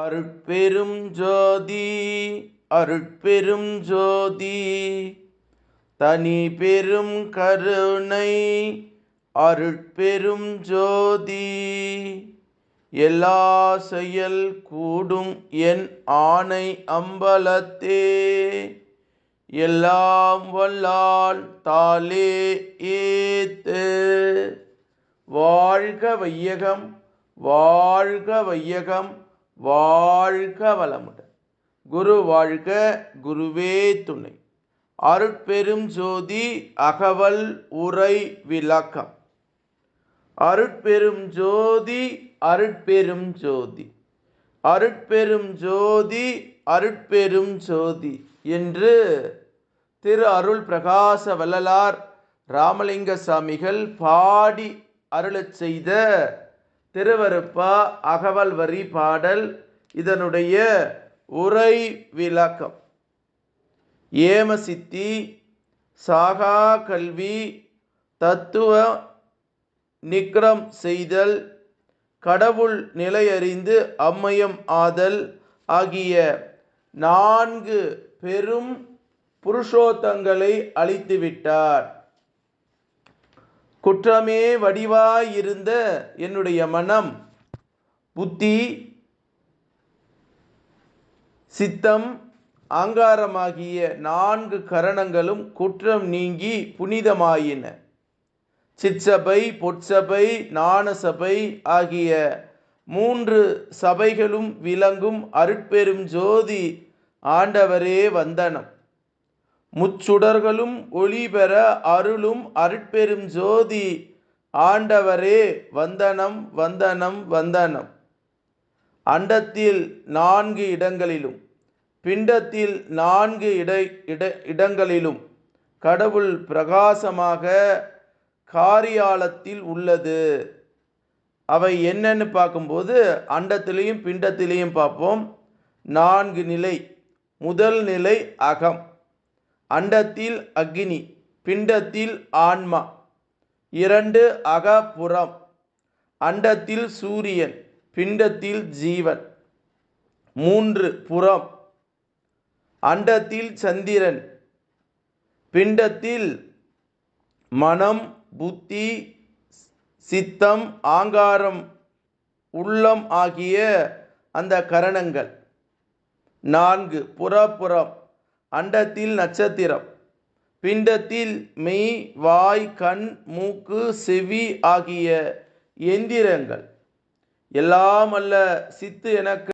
அருட்பெரும் ஜோதி அருட்பெரும் ஜோதி தனி பெரும் கருணை அருட்பெரும் ஜோதி. எல்லா செயல் கூடும் என் ஆணை அம்பலத்தே எல்லாம் வல்லால் தாலே ஏத்து. வாழ்க வையகம் வாழ்க வையகம் வாழ்க வளமுடன். குரு வாழ்க குருவே துணை. அருட்பெரும் ஜோதி அகவல் உரை விளக்கம். அருட்பெரும் ஜோதி அருட்பெரும் ஜோதி. அருட்பெரும் ஜோதி அருட்பெரும் ஜோதி என்று திரு அருள் பிரகாச வள்ளலார் ராமலிங்க சாமிகள் பாடி அருளச் செய்த திருவருப்பா அகவல் வரி பாடல் இதனுடைய உரை விளக்கம். ஏமசித்தி சாகா கல்வி தத்துவ நிக்ரம் செய்தல் கடவுள் நிலையறிந்து அம்மையம் ஆதல் ஆகிய நான்கு பெரும் புருஷோத்தங்களை அளித்துவிட்டார் குற்றமே வடிவாயிருந்த என்னுடைய மனம் புத்தி சித்தம் ஆங்காரமாகிய நான்கு கரணங்களும் குற்றம் நீங்கி புனிதமாயின. சிற்சபை பொற்சபை ஞானசபை ஆகிய மூன்று சபைகளும் விளங்கும் அருட்பெரும் ஜோதி ஆண்டவரே வந்தனம். முச்சுடர்களும் ஒளி பெற அருளும் அருட்பெரும் ஜோதி. ஆண்டவரே வந்தனம் வந்தனம் வந்தனம். அண்டத்தில் நான்கு இடங்களிலும் பிண்டத்தில் நான்கு இட இட இடங்களிலும் கடவுள் பிரகாசமாக காரியாலத்தில் உள்ளது. அவை என்னன்னு பார்க்கும்போது அண்டத்திலையும் பிண்டத்திலையும் பார்ப்போம். நான்கு நிலை முதல் நிலை அகம். அண்டத்தில் அக்னி பிண்டத்தில் ஆன்மா இரண்டு அகபுறம் அண்டத்தில் சூரியன் பிண்டத்தில் ஜீவன் மூன்று புறம். அண்டத்தில் சந்திரன் பிண்டத்தில் மனம் புத்தி சித்தம் ஆங்காரம் உள்ளம் ஆகிய அந்த கரணங்கள். நான்கு புறப்புறம். அண்டத்தில் நட்சத்திரம். பிண்டத்தில் மெய் வாய் கண் மூக்கு செவி ஆகிய எந்திரங்கள். எல்லாம் அல்ல சித்து எனக்கு